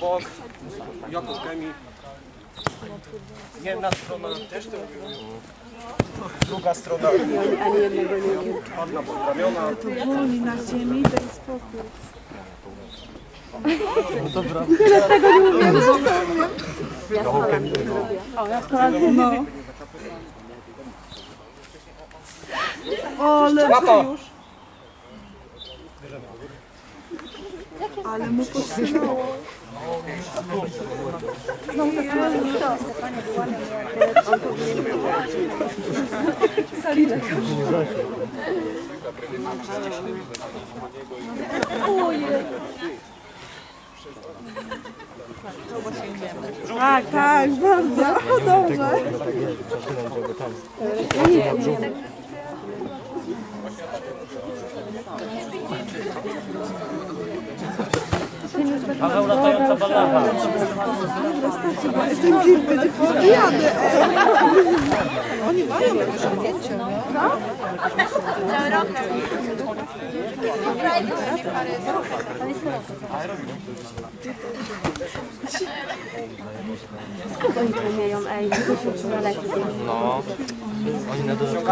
Bok. Jakub chemii. Jedna strona też to. Druga strona. Ładna poprawiona. Wolni na ziemi, daj spokój. No. O, lepsze już. Ale mu postrzymało. Tak, tak, bardzo. Dobrze. Paweł latająca balawa. Ten film będzie pobijany. Oni mają jakieś zdjęcie, no? Skąd oni to umieją, ej? No. Oni na dole.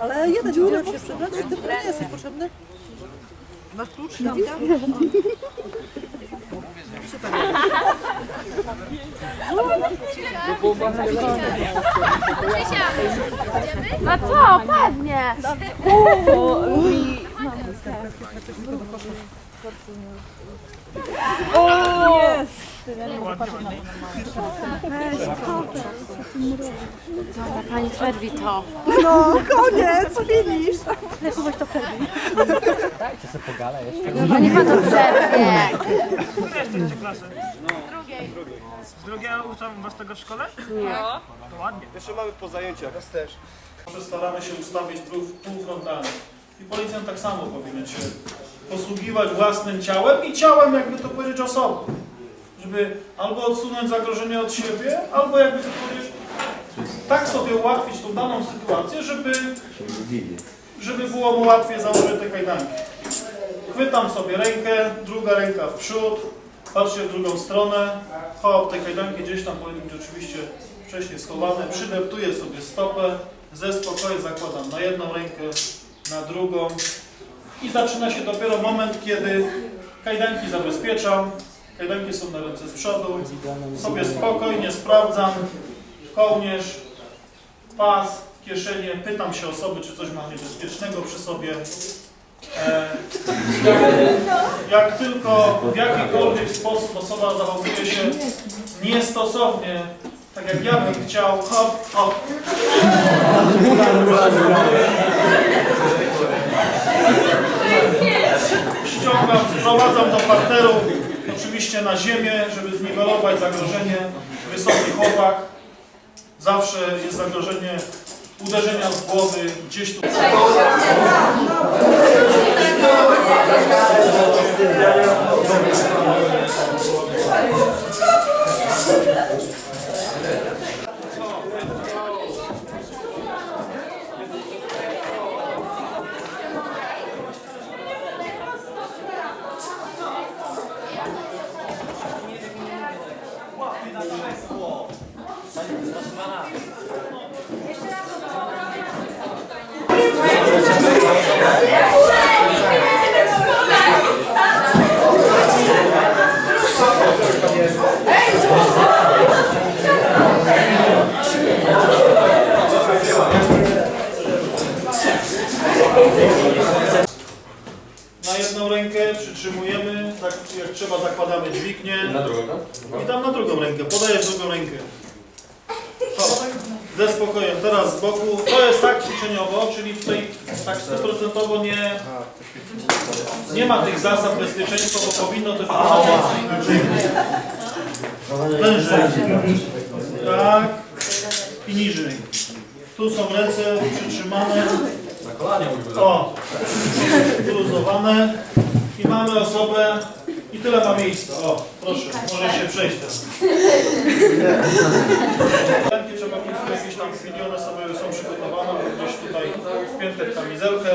Ale jeden dziurę muszę przebrać, ty nie jesteś potrzebny. Masz klucz? Ja witam. A co? Pewnie. Dobra, pani przerwi to. No, koniec, finish. Dobra, niech pan to przerwie. Drugie uczą was tego w szkole? Jeszcze mamy po zajęciach. Nas też. Staramy się ustawić dróg półfrontalny. I policjant tak samo powinien się posługiwać własnym ciałem i ciałem, jakby to powiedzieć, osoby. Żeby albo odsunąć zagrożenie od siebie, albo jakby to powiedzieć, tak sobie ułatwić tą daną sytuację, żeby, żeby było mu łatwiej założyć te kajdanki. Chwytam sobie rękę, druga ręka w przód, patrzę w drugą stronę, chowam te kajdanki gdzieś tam powinny być oczywiście wcześniej schowane, przydeptuję sobie stopę, ze spokojem zakładam na jedną rękę, na drugą. I zaczyna się dopiero moment, kiedy kajdanki zabezpieczam, kajdanki są na ręce z przodu, sobie spokojnie sprawdzam, kołnierz, pas, kieszenie, pytam się osoby, czy coś ma niebezpiecznego przy sobie. E, jak, jak tylko w jakikolwiek sposób osoba zachowuje się niestosownie, tak jak ja bym chciał, hop, hop, ściągam, sprowadzam do parteru, oczywiście na ziemię, żeby zniwelować zagrożenie. Wysoki chłopak, zawsze jest zagrożenie uderzenia z głowy gdzieś tu. Na tak trzeba zakładamy dźwignię. Na drugą, I tam na drugą rękę, podajesz drugą rękę. Hop. Ze spokojem, teraz z boku. To jest tak ćwiczeniowo, czyli tutaj tak stuprocentowo nie, nie ma tych zasad bezpieczeństwa, bo powinno to wprowadzać. Wężej. Tak. I niżej. Tu są ręce przytrzymane. O, wyluzowane i mamy osobę I tyle ma miejsca. O, proszę, może się przejść teraz. Chętnie trzeba mieć jakieś tam miliony sobie są przygotowane, gdzieś tutaj wpięte w kamizelkę.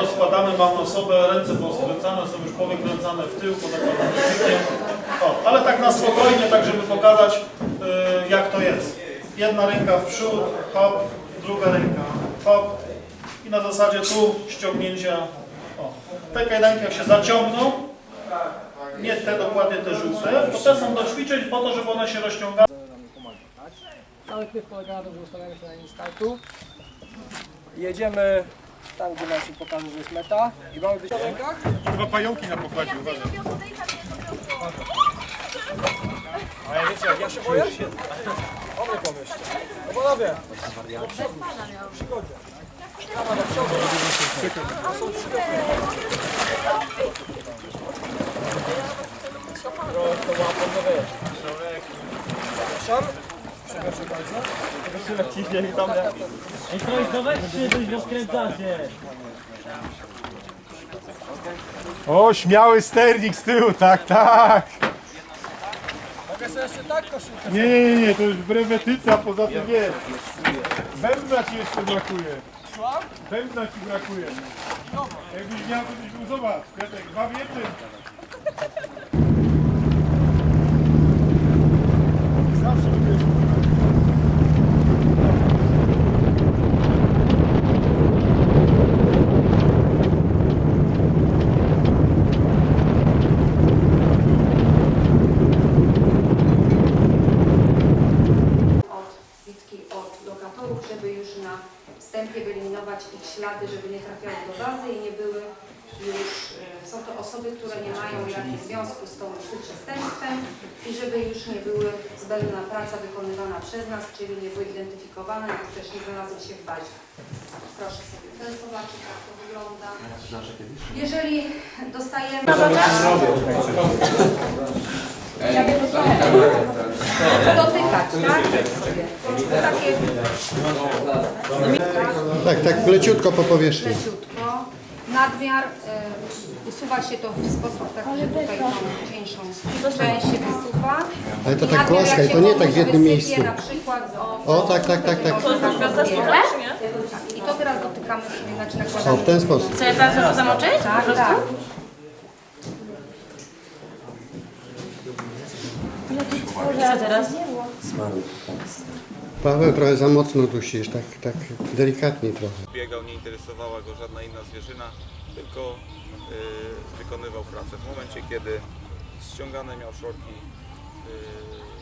Rozkładamy, mam osobę, ręce poskręcane, są już powykręcane w tył, pozakładane szykiem. O, ale tak na spokojnie, tak żeby pokazać y, jak to jest. Jedna ręka w przód, hop, druga ręka, hop. I na zasadzie tu ściągnięcia. O, te kajdanki jak się zaciągną, nie te dokładnie te żółte, bo te są do ćwiczeń po to, żeby one się rozciągały. Cały klip polega na tym, że ustawiamy się na linii startu. Jedziemy tam, gdzie nam się pokaże, że jest meta i mamy być w rękach. Chyba pająki na pokładzie, uważaj. A ja wiecie, jak ja się boję? Dobry pomysł. No panowie, do przodu, w przygodzie. Kawa do przodu. To są przygody. Trochę to łapą do wyjść. Przepraszam. Przepraszam bardzo. Ciśnienie tam. Ej, to jest weźcie, coś rozkręcacie. O, śmiały sternik z tyłu, tak, tak. Mogę sobie jeszcze tak koszulkę. Nie, nie, nie, to już brewetyca, poza tym wiesz. Bębna ci jeszcze brakuje. Słucham? Bębna ci brakuje. Jakbyś miał, to byś był, zobacz, Piotrek, dwa w jednym. Zawsze lubię od Witki, od lokatorów, żeby już na wstępie wyeliminować ich ślady, żeby nie trafiały do bazy i nie były już, e, są to osoby, które mają jakichś związku z, tym przestępstwem i żeby już nie były zbędna praca wykonywana przez nas, czyli nie były identyfikowane lub też nie znalazły się w bazie. Proszę sobie ten zobaczyć, jak to wygląda. Jeżeli dostajemy... Dotykać, tak? Sobie. To takie Tak, tak, leciutko po powierzchni. leciutko. Nadmiar y, usuwa się to w sposób taki, że tutaj tą cieńszą część się wysuwa. Ale to I tak nadmiar, głaskaj, jak to się nie komuś tak w jednym wysypie, miejscu. na przykład o, O, tak, tak, tak, tak. I to teraz dotykamy sobie, znaczy O, w ten sposób. Co ja teraz to zamoczyć? Tak, tak. Co teraz? Paweł, trochę za mocno dusisz, tak, tak delikatnie trochę. biegał, nie interesowała go żadna inna zwierzyna, tylko y, wykonywał pracę. W momencie, kiedy ściągane miał szorki, y,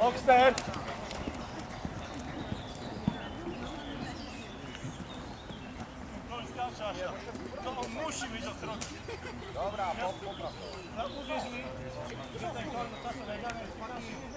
Boxer! To on musi być ostrożny. Dobra. No czasem biegania jest potrafi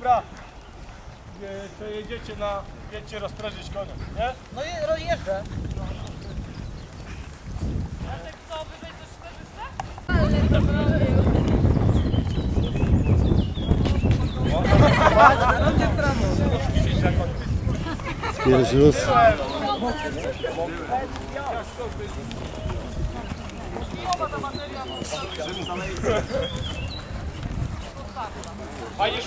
Dobra. to Jedziecie na... Jedźcie rozprężyć koniec, nie? No i rozjeżdżę. Pierzius. Żeby zalejeć. Поешь,